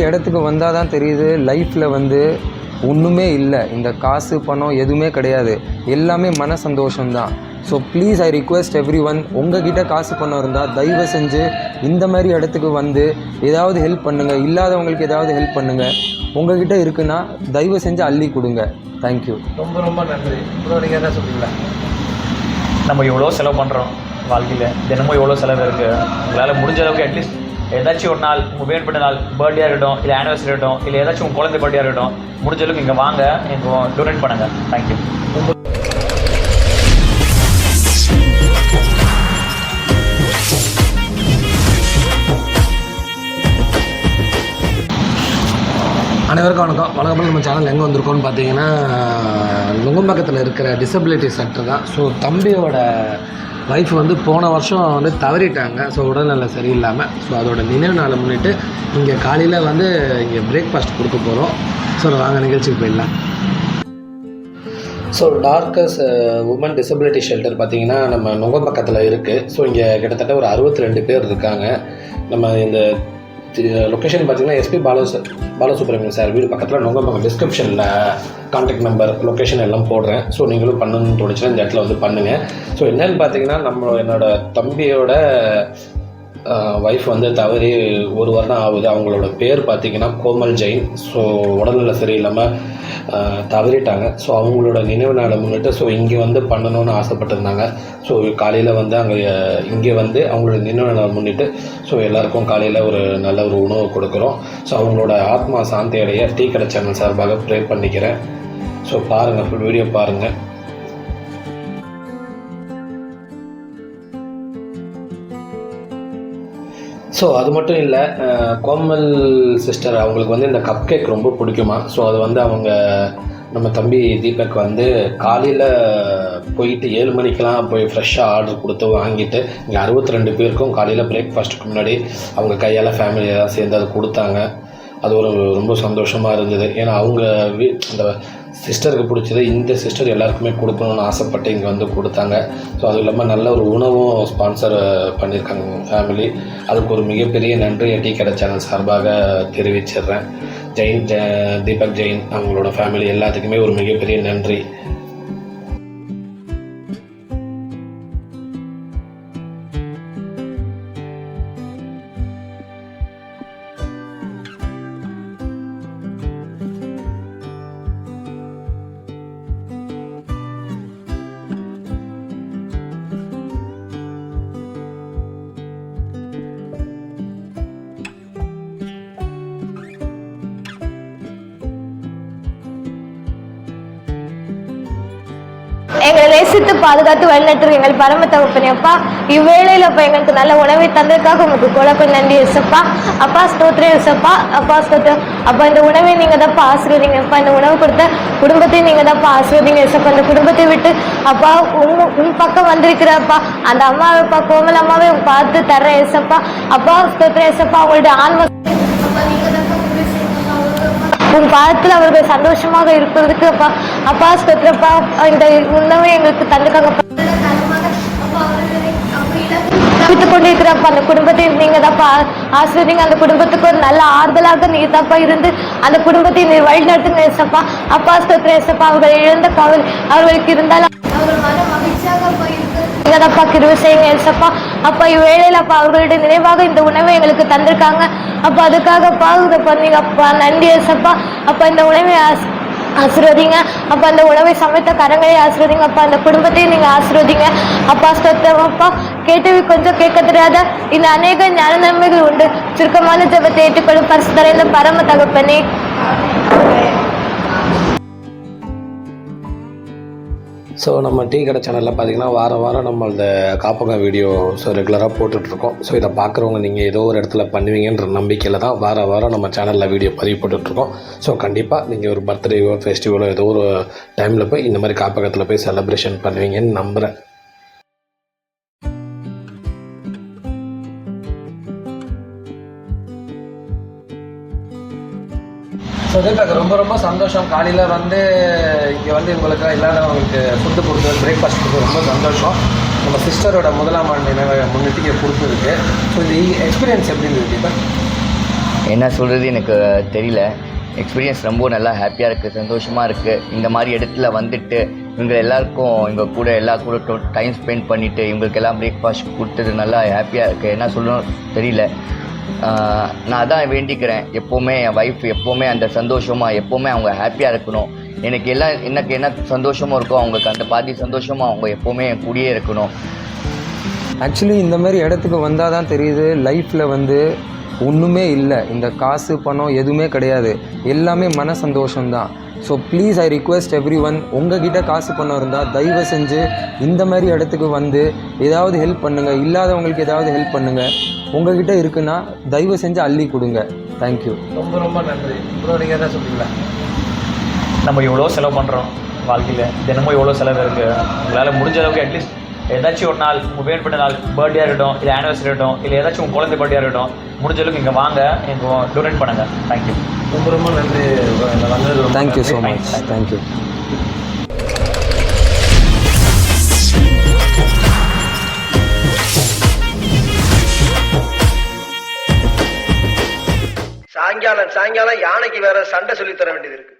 இடத்துக்கு வந்தால் தான் தெரியுது லைஃப்பில் வந்து ஒன்றுமே இல்லை. இந்த காசு பணம் எதுவுமே கிடையாது. எல்லாமே மன சந்தோஷம்தான். So please I request everyone உங்ககிட்ட காசு பணம் இருந்தால் தயவு செஞ்சு இந்த மாதிரி இடத்துக்கு வந்து ஏதாவது ஹெல்ப் பண்ணுங்கள் இல்லாதவங்களுக்கு ஏதாவது ஹெல்ப் பண்ணுங்கள் உங்ககிட்ட இருக்குன்னா தயவு செஞ்சு அள்ளி கொடுங்க. தேங்க்யூ ரொம்ப ரொம்ப நன்றி. நீங்கள் என்ன சொல்றீங்களா நம்ம எவ்வளோ செலவு பண்ணுறோம் வாழ்க்கையில். தினமும் எவ்வளோ செலவு இருக்குது உங்களால் முடிஞ்ச அளவுக்கு அட்லீஸ்ட் ஏதாச்சும் ஒரு நாள் உங்கள் வேணுப்பட்ட நாள் பர்த்டே இருக்கட்டும் இல்லை ஆனிவர்சரி இருக்கட்டும் இல்லை ஏதாச்சும் உங்கள் குழந்தை பர்த்டே இருக்கட்டும் முடிஞ்ச அளவுக்கு இங்கே வாங்க எங்க டொனேட் பண்ணுங்கள் தேங்க்யூ அனைவருக்கும் வணக்கம். வழக்கப்பட நம்ம சேனல் எங்கே வந்திருக்கோம்னு பார்த்தீங்கன்னா நுங்கம்பக்கத்தில் இருக்கிற டிசபிலிட்டி சென்டர் தான். ஸோ தம்பியோட ஒய்ஃப் வந்து போன வருஷம் வந்து தவறிட்டாங்க. ஸோ உடல்நல சரியில்லாமல் ஸோ அதோட நினைவு நாளை முன்னிட்டு இங்கே காலையில் வந்து இங்கே பிரேக்ஃபாஸ்ட் கொடுக்க போகிறோம் ஸோ வாங்க நிகழ்ச்சிக்கு போயிடலாம். So Dorcas women disability shelter பார்த்தீங்கன்னா நம்ம நுங்கம்பாக்கத்தில் இருக்குது ஸோ இங்கே கிட்டத்தட்ட ஒரு அறுபத்தி ரெண்டு பேர் இருக்காங்க. நம்ம இந்த லொக்கேஷன் பார்த்தீங்கன்னா எஸ்பி பாலசு பாலசுப்ரமணியன் சார். வீடு பக்கத்தில் நுங்கம்பாக்கம் டிஸ்கிரிப்ஷனில் கான்டாக்ட் நம்பர் லொக்கேஷன் எல்லாம் போடுறேன். ஸோ நீங்களும் பண்ணணும்னு தோணுச்சுன்னா இந்த இடத்துல வந்து பண்ணுங்கள் ஸோ என்னென்னு பார்த்தீங்கன்னா நம்ம என்னோட தம்பியோட ஒய்ஃப் வந்து தவறி ஒரு வருடம் ஆகுது. அவங்களோட பேர் பார்த்திங்கன்னா கோமல் ஜெயின். ஸோ உடல்நிலை சரியில்லாமல் தவறிட்டாங்க. ஸோ அவங்களோட நினைவு நாளை முன்னிட்டு ஸோ இங்கே வந்து பண்ணணும்னு ஆசைப்பட்டிருந்தாங்க. ஸோ காலையில் வந்து அங்கே இங்கே வந்து அவங்களோட நினைவு நாளை முன்னிட்டு ஸோ எல்லாருக்கும் காலையில் ஒரு நல்ல ஒரு உணவு கொடுக்குறோம். ஸோ அவங்களோட ஆத்மா சாந்தி அடைய டீ கடை சேனல் சார்பாக ப்ரே பண்ணிக்கிறேன். ஸோ பாருங்கள் ஃபுல் வீடியோ பாருங்கள் ஸோ அது மட்டும் இல்லை கோமல் சிஸ்டர் அவங்களுக்கு வந்து இந்த கப் கேக் ரொம்ப பிடிக்குமா? ஸோ அது வந்து அவங்க நம்ம தம்பி தீபக் வந்து காலையில் போயிட்டு ஏழு மணிக்கெலாம் போய் ஃப்ரெஷ்ஷாக ஆர்டர் கொடுத்து வாங்கிட்டு இங்கே அறுபத்தி ரெண்டு பேருக்கும் காலையில் பிரேக்ஃபாஸ்ட்டுக்கு முன்னாடி அவங்க கையால் ஃபேமிலியெல்லாம் சேர்ந்து அது கொடுத்தாங்க. அது ஒரு ரொம்ப சந்தோஷமாக இருந்தது. ஏன்னா அவங்க வீ அந்த சிஸ்டருக்கு பிடிச்சது இந்த சிஸ்டர் எல்லாருக்குமே கொடுக்கணும்னு ஆசைப்பட்டு இங்கே வந்து கொடுத்தாங்க. ஸோ அதுவும் இல்லாமல் நல்ல ஒரு உணவும் ஸ்பான்சர் பண்ணியிருக்காங்க ஃபேமிலி அதுக்கு ஒரு மிகப்பெரிய நன்றியை டீ கடை சேனல் சார்பாக தெரிவிச்சிடுறேன். ஜெயின் ஜெ- தீபக் ஜெயின் அவங்களோட ஃபேமிலி எல்லாத்துக்குமே ஒரு மிகப்பெரிய நன்றி. எங்களை பாதுகாத்து வழிநடத்துற எங்கள் பரம தகப்பனே அப்பா இவ்வேளையில் அப்பா எங்களுக்கு நல்ல உணவை தந்ததுக்காக உங்களுக்கு கொலக்கு நன்றி யோசப்பா. அப்பா ஸ்தோத்ரே யோசப்பா. அப்பா ஸ்தோத்ரம் அப்பா இந்த உணவை நீங்கள் தான் ஆசிர்வதிங்க. அப்பா இந்த உணவு கொடுத்த குடும்பத்தையும் நீங்கள் தான் ஆசிர்வதிங்க யோசப்பா. இந்த குடும்பத்தை விட்டு அப்பா உங்க உன் பக்கம் வந்திருக்கிறப்பா அந்த அம்மாவை அப்பா கோமல் அம்மாவை பார்த்து தர்ற யேசப்பா. அப்பா ஸ்தோத்ரே யோசப்பா. அவங்களுடைய ஆன்ம உன் பாதத்தில் அவர்கள் சந்தோஷமாக இருப்பதற்கு அப்பா அப்பா ஸ்தோத்திரப்பா இந்த உணவை எங்களுக்கு தந்துக்காங்க கொண்டிருக்கிறப்ப அந்த குடும்பத்தை நீங்க தான்ப்பா ஆசிரியங்க அந்த குடும்பத்துக்கு ஒரு நல்ல ஆறுதலாக நீ தப்பா இருந்து அந்த குடும்பத்தை நீ வழி நடத்துங்க ஏசப்பா அப்பா ஸ்தோத்திர அவர்கள் இழந்த கவல் அவர்களுக்கு இருந்தாலும் அவர்கள் மன மகிழ்ச்சியாக அப்பா நீங்க கிருவி செய்யுங்க ஏசப்பா. அப்பா இவ்வேளையிலப்பா அவர்களுடைய நினைவாக இந்த உணவை எங்களுக்கு தந்திருக்காங்க. அப்போ அதுக்காகப்பா இதை பண்ணீங்க அப்பா நன்றி ஏசப்பா. அப்போ இந்த உணவை ஆசிர்வதிங்க. ஆசீர்வதிங்க அந்த உணவை சமைத்த கரங்களை ஆசிர்வதிங்க. அப்பா அந்த குடும்பத்தையும் நீங்க ஆசீர்வதிங்க. அப்பா ஸ்தோத்திரமாப்பா. கேட்டவி கொஞ்சம் கேட்க தெரியாத இந்த அநேக ஞான நன்மைகள் உண்டு. சுருக்கமான ஜபத்தை ஏற்றுக்கொள்ளும் பரிசுத்தர இந்த பரம தகப்பனே. ஸோ நம்ம டீ கடை சேனலில் பார்த்தீங்கன்னா வாரம் வாரம் நம்ம இந்த காப்பகம் வீடியோ ஸோ ரெகுலராக போட்டுட்ருக்கோம். ஸோ இதை பார்க்குறவங்க நீங்கள் ஏதோ ஒரு இடத்துல பண்ணுவீங்கன்ற நம்பிக்கையில் தான் வார வாரம் நம்ம சேனலில் வீடியோ பதிவு போட்டுட்ருக்கோம். ஸோ கண்டிப்பாக நீங்கள் ஒரு பர்த்டேவோ ஃபெஸ்டிவலோ ஏதோ ஒரு டைமில் போய் இந்த மாதிரி காப்பகத்தில் போய் செலப்ரேஷன் பண்ணுவீங்கன்னு நம்புகிறேன் ஸோ தீபக் ரொம்ப ரொம்ப சந்தோஷம். காலையில் வந்து இங்கே வந்து உங்களுக்கு இல்லாதவங்களுக்கு ஃபுட்டு கொடுத்தது பிரேக்ஃபாஸ்ட் கொடுத்தது ரொம்ப சந்தோஷம். நம்ம சிஸ்டரோட முதலாம் ஆண்டு நினைவை முன்னிட்டு இங்கே கொடுத்துருக்கு. ஸோ இந்த எக்ஸ்பீரியன்ஸ் எப்படி இருந்தது இப்போ என்ன சொல்கிறது எனக்கு தெரியல. எக்ஸ்பீரியன்ஸ் ரொம்ப நல்லா ஹாப்பியாக இருக்குது சந்தோஷமாக இருக்குது இந்த மாதிரி இடத்துல வந்துட்டு இவங்க எல்லாருக்கும் இவங்க கூட எல்லா கூட டைம் ஸ்பெண்ட் பண்ணிவிட்டு இவங்களுக்கு எல்லாம் பிரேக்ஃபாஸ்ட் கொடுத்தது நல்லா ஹாப்பியாக இருக்குது என்ன சொல்லணும் தெரியல. நான் அதான் வேண்டிக்கிறேன். எப்போவுமே என் ஒய்ஃப் எப்போவுமே அந்த சந்தோஷமாக எப்போவுமே அவங்க ஹாப்பியாக இருக்கணும். எனக்கு எல்லாம் எனக்கு என்ன சந்தோஷமாக இருக்கோ அவங்களுக்கு அந்த பாதி சந்தோஷமாக அவங்க எப்போவுமே என் கூடயே இருக்கணும். ஆக்சுவலி இந்த மாதிரி இடத்துக்கு வந்தால் தான் தெரியுது லைஃப்பில் வந்து ஒன்றுமே இல்லை. இந்த காசு பணம் எதுவுமே கிடையாது. எல்லாமே மன சந்தோஷம்தான் so please I request everyone உங்ககிட்ட காசு பண்ண இருந்தால் தயவு செஞ்சு இந்த மாதிரி இடத்துக்கு வந்து ஏதாவது ஹெல்ப் பண்ணுங்கள் இல்லாதவங்களுக்கு ஏதாவது ஹெல்ப் பண்ணுங்கள் உங்ககிட்ட இருக்குன்னா தயவு செஞ்சு அள்ளி கொடுங்க. தேங்க்யூ ரொம்ப ரொம்ப நன்றி. சொல்லுங்கள் நீங்கள் என்ன நம்ம எவ்வளோ செலவு பண்ணுறோம் வாழ்க்கையில். தினமும் எவ்வளோ செலவு இருக்குது உங்களால் முடிஞ்ச அளவுக்கு அட்லீஸ்ட் ஏதாச்சும் ஒரு நாள் உங்கள் வேணுப்பட்ட நாள் பர்த்டே இருக்கட்டும் இல்லை ஆனிவர்சரி இருக்கட்டும் இல்லை ஏதாச்சும் உங்கள் குழந்தை பர்த்டே இருக்கட்டும் முடிஞ்ச அளவுக்கு இங்கே வாங்க எனக்கு டொனேட் பண்ணுங்கள் தேங்க்யூ ரொம்ப ரொம்ப நன்றி வந்தது ரொம்ப தேங்க்யூ ஸோ. மச் தேங்க்யூ சாயங்காலம் சாயங்காலம் யானைக்கு வேற சண்டை சொல்லி தர வேண்டியது இருக்கு.